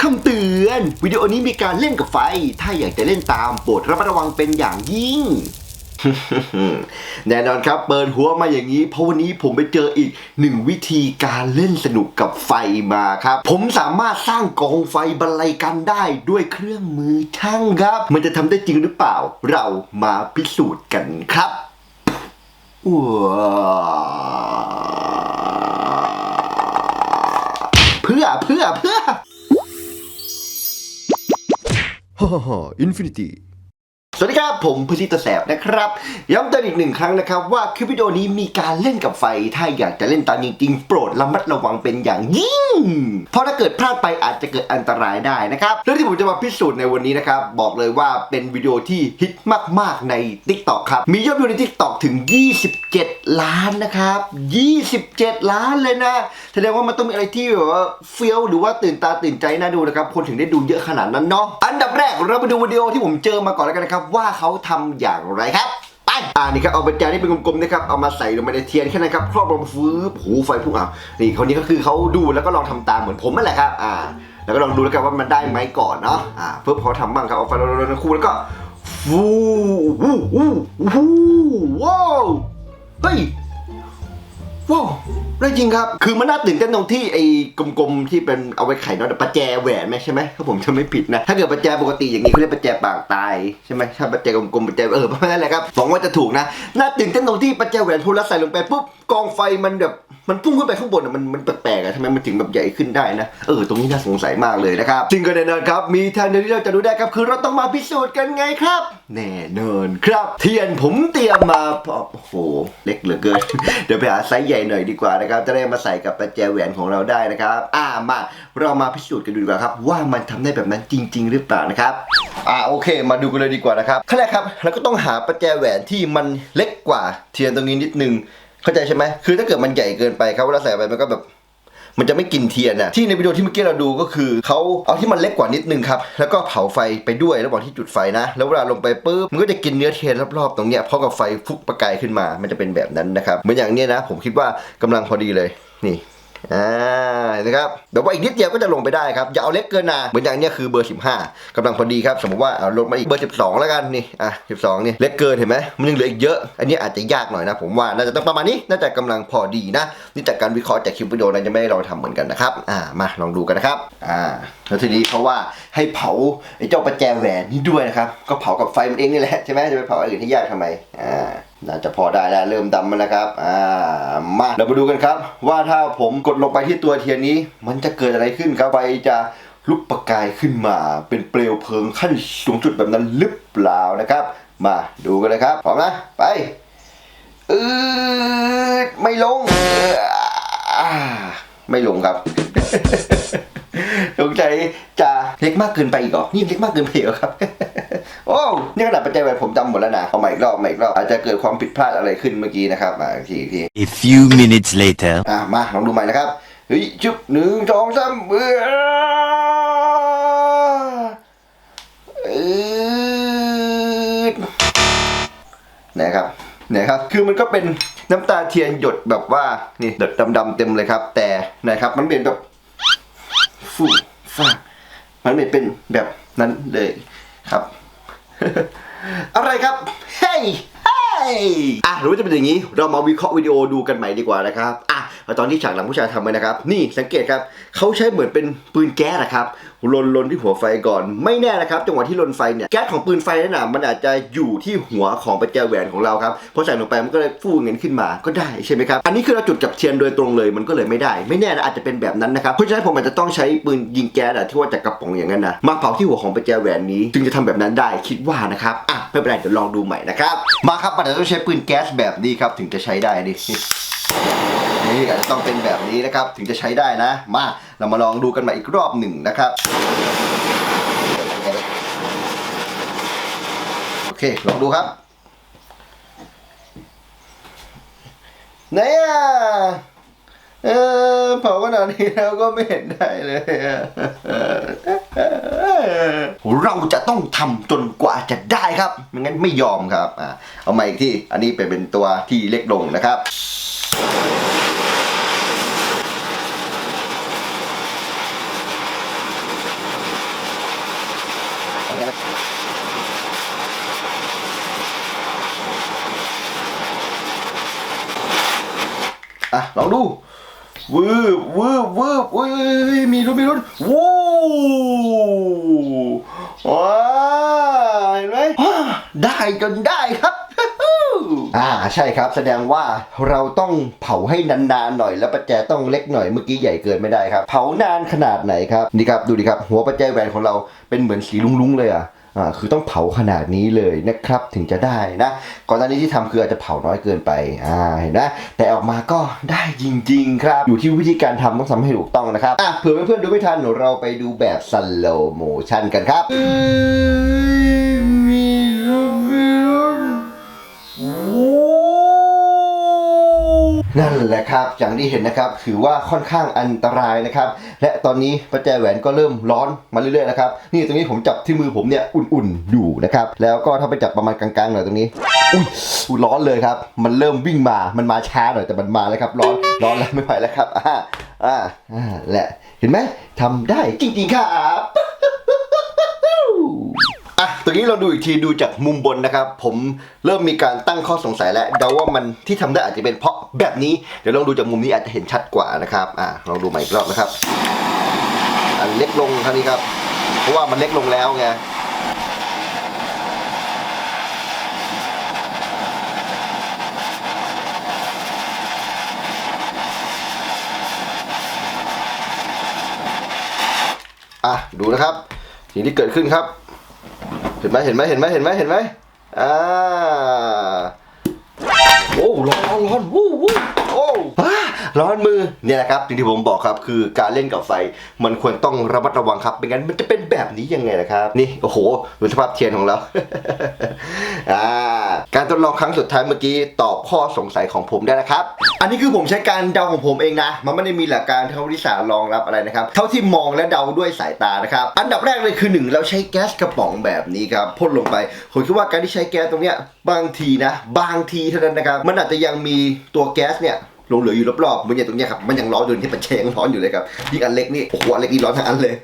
คำเตือนวิดีโอนี้มีการเล่นกับไฟ ถ้าอยากจะเล่นตามโปรดระมัดระวังเป็นอย่างยิ่ง แน่นอนครับเปิดหัวมาอย่างนี้ เพราะวันนี้ผมไปเจออีกหนึ่งวิธีการเล่นสนุกกับไฟมาครับ ผมสามารถสร้างกองไฟบรรลัยกันได้ด้วยเครื่องมือช่างครับ มันจะทำได้จริงหรือเปล่า เรามาพิสูจน์กันครับว้าเพื่อเพื่อเพื่อ ฮ่าฮ่าอินฟินิตี้ สวัสดีครับ ผมพชิตแสบนะครับ ย้ำเตือนอีกหนึ่งครั้งนะครับ ว่าคลิปวิดีโอนี้มีการเล่นกับไฟ ถ้าอยากจะเล่นตามจริงๆ โปรดระมัดระวังเป็นอย่างยิ่ง เพราะถ้าเกิดพลาดไปอาจจะเกิดอันตรายได้นะครับเรื่องที่ผมจะมาพิสูจน์ในวันนี้นะครับ บอกเลยว่าเป็นวิดีโอที่ฮิตมากๆใน Tik t o k ครับ มียอดวิวใน Tik t o k ถึง 27 ล้านนะครับ 27 ล้านเลยนะแสดงว่ามันต้องมีอะไรที่แบบว่าเฟี้ยวหรือว่าตื่นตาตื่นใจน่าดูนะครับคนถึงได้ดูเยอะขนาดนั้นเนาะอันดับแรกเราไปดูวิดีโอที่ผมเจอมาก่อนแล้วกันนะครับว่าเขาทำอย่างไรครับไปอ่านี่ครับเอาปัจจัยที่เป็นกลมๆนะครับเอามาใส่ลงไปในเทียนแค่นั้นครับครอบลงฟื้นผูไฟพุ่งอะนี่คนนี้ก็คือเขาดูแล้วก็ลองทำตามเหมือนผมนั่นแหละครับอ่าแล้วก็ลองดูแล้วกันว่ามันได้ไหมก่อนเนาะอ่าเพิ่มพอทำบ้างครับเอาไฟลงๆคู่แล้วก็ฟูวู้วู้วู้วู้ว้าว ได้จริงครับ คือมันน่าตื่นเต้นตรงที่ไอ้กลมๆที่เป็นเอาไว้ไขน็อตประแจแหวนไหมใช่ไหมถ้าผมจะไม่ผิดนะ ถ้าเกิดประแจปกติอย่างนี้เขาเรียกประแจปากตายใช่ไหมถ้าประแจกลมๆประแจเออประมาณนั้นแหละครับหวังว่าจะถูกนะ น่าตื่นเต้นตรงที่ประแจแหวนพอเราใส่ลงไปปุ๊บกองไฟมันแบบมันพุ่งขึ้นไปข้างบนอะมันมันแปลกๆอะทำไมมันถึงแบบใหญ่ขึ้นได้นะเออตรงนี้น่าสงสัยมากเลยนะครับซึ่งก็แน่นอนครับมีทางเดียวที่เราจะรู้ได้ครับคือเราต้องมาพิสูจน์กันไงครับแน่เนอนครับ เทียนผมเตรียมมาพอโอ้โห เล็กเหลือเกิน เดี๋ยวไปหาไซส์ใหญ่หน่อยดีกว่านะครับ จะได้มาใส่กับประแจแหวนของเราได้นะครับ อ่ามาเรามาพิสูจน์กันดูดีกว่าครับ ว่ามันทำได้แบบนั้นจริง ๆ หรือเปล่านะครับอ่าโอเค มาดูกันเลยดีกว่านะครับขั้นแรกครับเราก็ต้องหาประแจแหวนที่มันเล็กกว่า เทียนตรงนี้นิดนึงเข้าใจใช่ไหมคือถ้าเกิดมันใหญ่เกินไปครับเวลาใส่ไปมันก็แบบ มันจะไม่กินเทียนนะที่ในวิดีโอที่เมื่อกี้เราดูก็คือเขาเอาที่มันเล็กกว่านิดนึงครับแล้วก็เผาไฟไปด้วยระหว่างที่จุดไฟนะ แล้วเวลาลงไปปุ๊บมันก็จะกินเนื้อเทียนรอบๆตรงเนี้ยเพราะกับไฟฟุกประกายขึ้นมา มันจะเป็นแบบนั้นนะครับเหมือนอย่างเนี้ยนะ ผมคิดว่ากำลังพอดีเลยนี่ อ่านะครับแต่ว่าอีกนิดเดียวก็จะลงไปได้ครับ อย่าเอาเล็กเกินนะเหมือนอย่างเนี้ยคือเบอร์ 15กำลังพอดีครับ สมมติว่าเอาลงมาอีกเบอร์ 12 แล้วกันนี่อะ12นี่เล็กเกินเห็นไหมมันยังเหลืออีกเยอะ อันนี้อาจจะยากหน่อยนะ ผมว่าน่าจะต้องประมาณนี้น่าจะกำลังพอดีนะนี่จากการวิเคราะห์จากคลิปวิดีโอนั้นจะไม่ได้ลองทำเหมือนกันนะครับอ่ามาลองดูกันนะครับอ่าแล้วทีนี้เพราะว่าให้เผาไอ้เจ้าประแจแหวนนี่ด้วยนะครับก็เผากับไฟมันเองนี่แหละใช่ไหมจะไปเผาอะไรอื่นที่ยากทำไมอ่า น่าจะพอได้แล้วเริ่มดำมาแล้วครับ อ่า มาเรามาดูกันครับ ว่าถ้าผมกดลงไปที่ตัวเทียนนี้ มันจะเกิดอะไรขึ้นครับไฟจะลุกประกายขึ้นมาเป็นเปลวเพลิงขั้นสูงสุดแบบนั้นหรือเปล่านะครับ มาดูกันเลยครับพร้อมนะไปอืดไม่ลงไม่ลงครับ สงสัยจะเล็กมากเกินไปอีกเหรอนี่เล็กมากเกินไปเหรอครับ โอ้นี่ขนาดปัจจัยแหวนผมจำหมดแล้วนะเอาใหม่อีกรอบใหม่อีกรอบอาจจะเกิดความผิดพลาดอะไรขึ้นเมื่อกี้นะครับมาอีกทีอีกที A few minutes later. อะมาลองดูใหม่นะครับเฮ้ยจุบหนึ่งสองสามเออเออนะครับนะครับ คือมันก็เป็นน้ำตาเทียนหยดแบบว่า นี่หยดดำๆเต็มเลยครับ แต่นะครับ มันเป็นแบบฟู ฟ้ามันไม่เป็นแบบนั้นเลยครับ อะไรครับ เฮ้ยเฮ้ยอะรู้จะเป็นอย่างนี้ เรามาวิเคราะห์วิดีโอดูกันใหม่ดีกว่านะครับอะ ตอนที่ฉากหลังผู้ชายทำไปนะครับ นี่สังเกตครับเขาใช้เหมือนเป็นปืนแก๊สนะครับลนลนที่หัวไฟก่อน ไม่แน่นะครับ จังหวะที่ลนไฟเนี่ยแก๊สของปืนไฟนั่นน่ะมันอาจจะอยู่ที่หัวของประแจแหวนของเราครับพอใส่ลงไปมันก็เลยฟูเงินขึ้นมาก็ได้ใช่ไหมครับอันนี้คือเราจุดกับเทียนโดยตรงเลยมันก็เลยไม่ได้ ไม่แน่นะอาจจะเป็นแบบนั้นนะครับเพราะฉะนั้นผมอาจจะต้องใช้ปืนยิงแก๊สอะที่ว่าจากกระป๋องอย่างนั้นนะมาเผาที่หัวของประแจแหวนนี้ จึงจะทำแบบนั้นได้คิดว่านะครับอะไม่เป็นไรเดี๋ยวลองดูใหม่นะครับมาครับอาจจะต้องใช้ปืนแก๊สแบบนี้ครับถึงจะใช้ได้นี่ นี่อาจจะต้องเป็นแบบนี้นะครับ ถึงจะใช้ได้นะ มาเรามาลองดูกันใหม่อีกรอบหนึ่งนะครับโอเคลองดูครับเนี่ยเออเผาขนาดนี้แล้วก็ไม่เห็นได้เลย เราจะต้องทำจนกว่าจะได้ครับไม่งั้นไม่ยอมครับอะเอาใหม่อีกที่อันนี้เป็นเป็นตัวที่เล็กลงนะครับ โอะลองดูวืบวืบวืบวืบมีรุนมีรุนวู้ว้าเห็นไหมได้จนได้ครับอ่าใช่ครับแสดงว่าเราต้องเผาให้นานๆหน่อยแล้วประแจต้องเล็กหน่อยเมื่อกี้ใหญ่เกินไม่ได้ครับ เผานานขนาดไหนครับนี่ครับดูดิครับ หัวประแจแหวนของเราเป็นเหมือนสีลุ้งๆเลยอะอ่า คือต้องเผาขนาดนี้เลยนะครับถึงจะได้นะก่อนหน้านี้ที่ทำคืออาจจะเผาน้อยเกินไปอ่าเห็นไหมแต่ออกมาก็ได้จริง ๆ ครับ อยู่ที่วิธีการทำต้องทำให้ถูกต้องนะครับอะเผื่อเพื่อนๆดูไม่ทันเราไปดูแบบสโลโมชันกันครับ นั่นแหละครับ อย่างที่เห็นนะครับ ถือว่าค่อนข้างอันตรายนะครับ และตอนนี้ประแจแหวนก็เริ่มร้อนมาเรื่อยๆนะครับ นี่ตรงนี้ผมจับที่มือผมเนี่ยอุ่นๆอยู่นะครับ แล้วก็ถ้าไปจับประมาณกลางๆหน่อยตรงนี้ อุ้ยอุ๊ยร้อนเลยครับ มันเริ่มวิ่งมา มันมาช้าหน่อยแต่มันมาแล้วครับ ร้อน ร้อนแล้วไม่ไหวแล้วครับ อ่า อ่า อ่าแหละ เห็นไหมทำได้จริงๆครับอะตรงนี้เราดูอีกทีดูจากมุมบนนะครับ ผมเริ่มมีการตั้งข้อสงสัยแล้วเดาว่ามันที่ทำได้อาจจะเป็นเพราะ แบบนี้เดี๋ยวลองดูจากมุมนี้อาจจะเห็นชัดกว่านะครับอะลองดูใหม่อีกรอบนะครับอันเล็กลงครั้นี้ครับ เพราะว่ามันเล็กลงแล้วไงอะดูนะครับสิ่งที่เกิดขึ้นครับ เห็นไหมเห็นไหมเห็นไหมเห็นไหมเห็นไหมอ่าโอ้ร้อนร้อนวู้ ร้อนมือเนี่ยนะครับสิ่งที่ผมบอกครับคือการเล่นกับไฟมันควรต้องระมัดระวังครับไม่งั้นมันจะเป็นแบบนี้ยังไงนะครับนี่โอ้โหดูสภาพเทียนของเราอ่าการทดลองครั้งสุดท้ายเมื่อกี้ตอบข้อสงสัยของผมได้นะครับ อันนี้คือผมใช้การเดาของผมเองนะมันไม่ได้มีหลักการเท่าทยาศาสตร์รองรับอะไรนะครับเท่าที่มองและเดาด้วยสายตานะครับอันดับแรกเลยคือหนึ่งเราใช้แก๊สกระป๋องแบบนี้ครับพ่นลงไปผมคิดว่าการที่ใช้แก๊สตรงเนี้ยบางทีนะ บางทีเท่านั้นนะครับ มันอาจจะยังมีตัวแก๊สเนี่ย ลงเหลืออยู่รอบๆเหมือนอย่างตรงเนี้ยครับมันยังร้อนอยู่ที่ปัจเจยังร้อนอยู่เลยครับยิ่งอันเล็กนี่โอ้โหอันเล็กนี่ร้อนทั้งอันเลย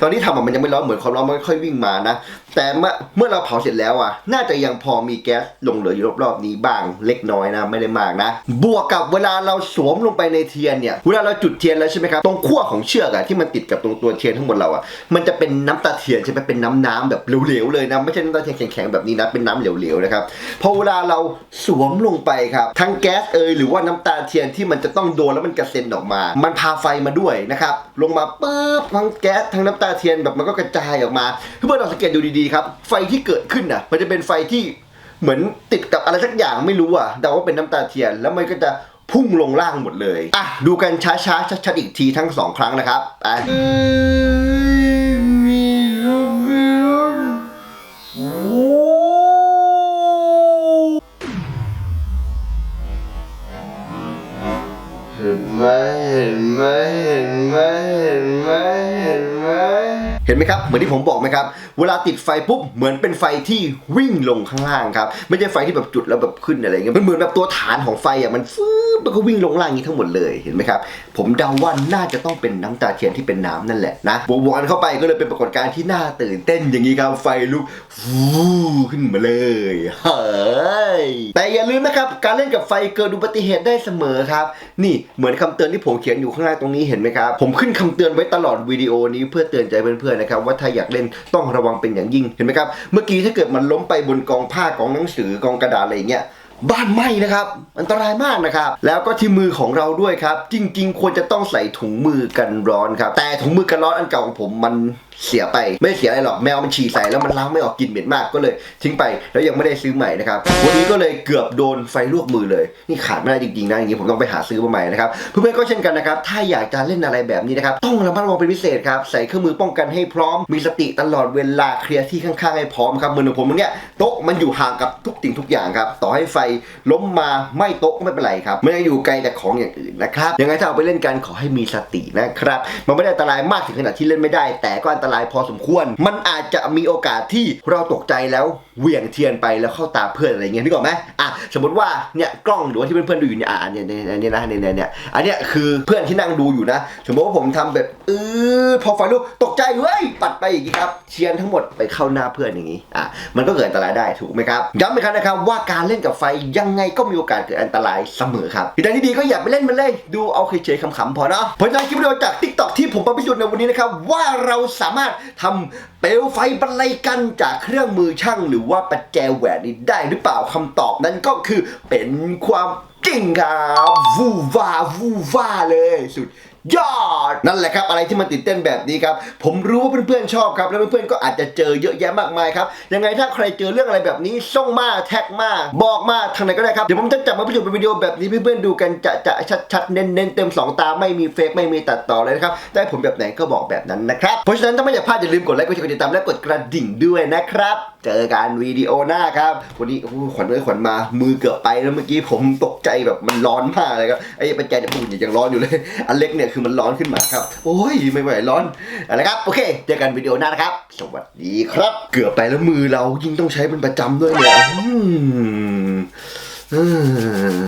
ตอนที่ทำอะมันยังไม่ร้อนเหมือนความร้อนมันค่อยวิ่งมานะ แต่เมื่อเมื่อเราเผาเสร็จแล้วอะน่าจะยังพอมีแก๊สหลงเหลืออยู่รอบๆนี้บ้างเล็กน้อยนะไม่ได้มากนะ บวกกับเวลาเราสวมลงไปในเทียนเนี่ยเวลาเราจุดเทียนแล้วใช่ไหมครับตรงขั้วของเชือกอะที่มันติดกับตรงตัวเทียนทั้งหมดเราอะมันจะเป็นน้ำตาเทียนใช่ไหมเป็นน้ำน้ำแบบเหลวๆเลยนะไม่ใช่น้ำตาเทียนแข็งๆแบบนี้นะเป็นน้ำเหลวๆนะครับพอเวลาเราสวมลงไปครับทั้งแก๊สเอยหรือว่าน้ำตาเทียนที่มันจะต้องโดนแล้วมันกระเซ็นออกมา มันพาไฟมาด้วยนะครับลงมาปุ๊บทั้งแก๊สทั้งน้ำตาเทียนแบบมันก็กระจายออกมาเพื่อนๆลองสังเกตดูดีๆครับไฟที่เกิดขึ้นน่ะมันจะเป็นไฟที่เหมือนติดกับอะไรสักอย่างไม่รู้อะเดาว่าเป็นน้ำตาเทียนแล้วมันก็จะพุ่งลงล่างหมดเลยอะดูกันช้าๆชัดๆอีกทีทั้งสองครั้งนะครับอะ เห็นไหมเห็นไหมเห็นไหมเห็นไหมเห็นไหมครับ เหมือนที่ผมบอกไหมครับ เวลาติดไฟปุ๊บ เหมือนเป็นไฟที่วิ่งลงข้างล่างครับ ไม่ใช่ไฟที่แบบจุดแล้วแบบขึ้นอะไรเงี้ยมันเหมือนแบบตัวฐานของไฟอะมันฟื บแล้วก็วิ่งลงล่างอย่างนี้ทั้งหมดเลยเห็นไหมครับ ผมเดาว่าน่าจะต้องเป็นน้ำตาเทียนที่เป็นน้ำนั่นแหละนะบวกๆกันเข้าไปก็เลยเป็นปรากฏการณ์ที่น่าตื่นเต้นอย่างนี้ครับไฟลุกฟูขึ้นมาเลยเฮ้ยแต่อย่าลืมนะครับ การเล่นกับไฟเกิดอุบัติเหตุได้เสมอครับ นี่เหมือนคำเตือนที่ผมเขียนอยู่ข้างล่างตรงนี้เห็นไหมครับ ผมขึ้นคำเตือนไว้ตลอดวิดีโอนี้เพื่อเตือนใจเพื่อนๆนะครับว่าถ้าอยากเล่นต้องระวังเป็นอย่างยิ่งเห็นไหมครับ เมื่อกี้ถ้าเกิดมันล้มไปบนกองผ้ากองหนังสือกองกระดาษอะไรอย่างเงี้ย บ้านไหม้นะครับอันตรายมากนะครับ แล้วก็ที่มือของเราด้วยครับ จริง ๆ ควรจะต้องใส่ถุงมือกันร้อนครับ แต่ถุงมือกันร้อนอันเก่าของผมมัน เสียไปไม่เสียอะไรหรอกแมวมันฉี่ใส่แล้วมันล้างไม่ออกกลิ่นเหม็นมากก็เลยทิ้งไปแล้วยังไม่ได้ซื้อใหม่นะครับวันนี้ก็เลยเกือบโดนไฟลวกมือเลย นี่ขาดไม่ได้จริงๆนะอย่างนี้ผมต้องไปหาซื้อมาใหม่นะครับเพื่อนๆก็เช่นกันนะครับถ้าอยากจะเล่นอะไรแบบนี้นะครับต้องระมัดระวังเป็นพิเศษครับใส่เครื่องมือป้องกันให้พร้อมมีสติตลอดเวลาเคลียร์ที่ข้างๆให้พร้อมครับเหมือนของผมเนี่ยโต๊ะมันอยู่ห่างกับทุกสิ่งทุกอย่างครับต่อให้ไฟล้มมาไม่โต๊ะก็ไม่เป็นไรครับไม่ได้อยู่ไกลจากของอย่างอื่นนะครับยังไงถ้าเอาไปเล่นกันขอให้มีสตินะครับมันไม่ได้อันตรายมากถึงขนาดที่เล่นไม่ได้ แต่ก็อันตตรายพอสมควร มันอาจจะมีโอกาสที่เราตกใจแล้ว เหวี่ยงเทียนไปแล้วเข้าตาเพื่อนอะไรเงี้ยนึกออกไหมอะสมมติว่าเนี่ยกล้องหรือว่าที่เพื่อนๆดูอยู่เนี่ยอะเนี่ยเนี่ยเนี่ยนะเนี่ยเนี่ยเนี่ยอันเนี้ยคือเพื่อนที่นั่งดูอยู่นะ สมมติว่าผมทำแบบเออพอไฟลุกตกใจเว้ยปัดไปอย่างงี้ครับเทียนทั้งหมดไปเข้าหน้าเพื่อนอย่างงี้อะมันก็เกิดอันตรายได้ถูกไหมครับย้ำอีกครั้งนะครับว่าการเล่นกับไฟยังไงก็มีโอกาสเกิดอันตรายเสมอครับในทางที่ดีก็อย่าไปเล่นมันเลยดูเอาเฉยๆขำๆพอเนาะผลงานคลิปวิดีโอจาก t ิ k t o k ที่ผมมาพิสูจน์ในวันนี้นะครับว่าเราสามารถทำ เปลวไฟบรรลัยกันจากเครื่องมือช่างหรือว่าประแจแหวนนี้ได้หรือเปล่าคำตอบนั้นก็คือเป็นความ จริงครับวูวาวูวาเลยสุดยอด นั่นแหละครับอะไรที่มันตื่นเต้นแบบนี้ครับ ผมรู้ว่าเพื่อนๆชอบครับ แล้วเพื่อนๆก็อาจจะเจอเยอะแยะมากมายครับ ยังไงถ้าใครเจอเรื่องอะไรแบบนี้ส่งมาแท็กมา บอกมาทางไหนก็ได้ครับ เดี๋ยวผมจะจับมาประจุเป็นวิดีโอแบบนี้เพื่อนๆดูกันจะจะชัดๆเน้นๆเต็มสองตาไม่มีเฟกไม่มีตัดต่อเลยนะครับ ได้ผลแบบไหนก็บอกแบบนั้นนะครับ เพราะฉะนั้นถ้าไม่อยากพลาดอย่าลืมกดไลค์กดแชร์กดติดตามและกดกระดิ่งด้วยนะครับ เจอกันวิดีโอหน้าครับ วันนี้ขวัญเอ้ยขวัญมามือเกือบไปแล้วเมื่อกี้ผมตกใจแบบมันร้อนมากเลยครับไอ้ปัญจัยเนี่ยปุ่นยังร้อนอยู่เลย อันเล็กเนี่ยคือมันร้อนขึ้นมาครับ โอ้ยไม่ไหวร้อนอาละครับโอเค เจอกันวิดีโอหน้านะครับ สวัสดีครับ เกือบไปแล้วมือเรายิ่งต้องใช้เป็นประจำด้วยเนี่ยอือ